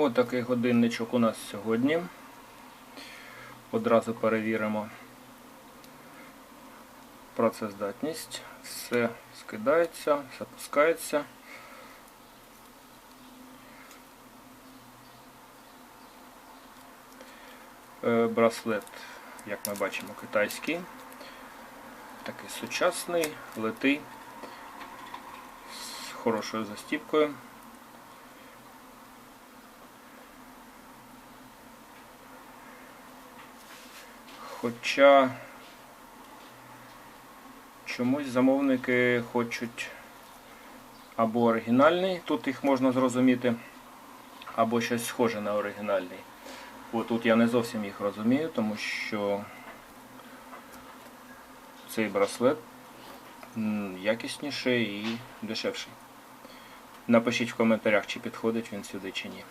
Отакий годинничок у нас сьогодні. Одразу перевіримо працездатність. Все скидається, все пускається. Е, Браслет, як ми бачимо, китайський. Такий сучасний, литий, з хорошою застіпкою. Хоча чомусь замовники хочуть або оригінальний, тут їх можна зрозуміти, або щось схоже на оригінальний. От тут я не зовсім їх розумію, тому що цей браслет якісніший і дешевший. Напишіть в коментарях, чи підходить він сюди чи ні.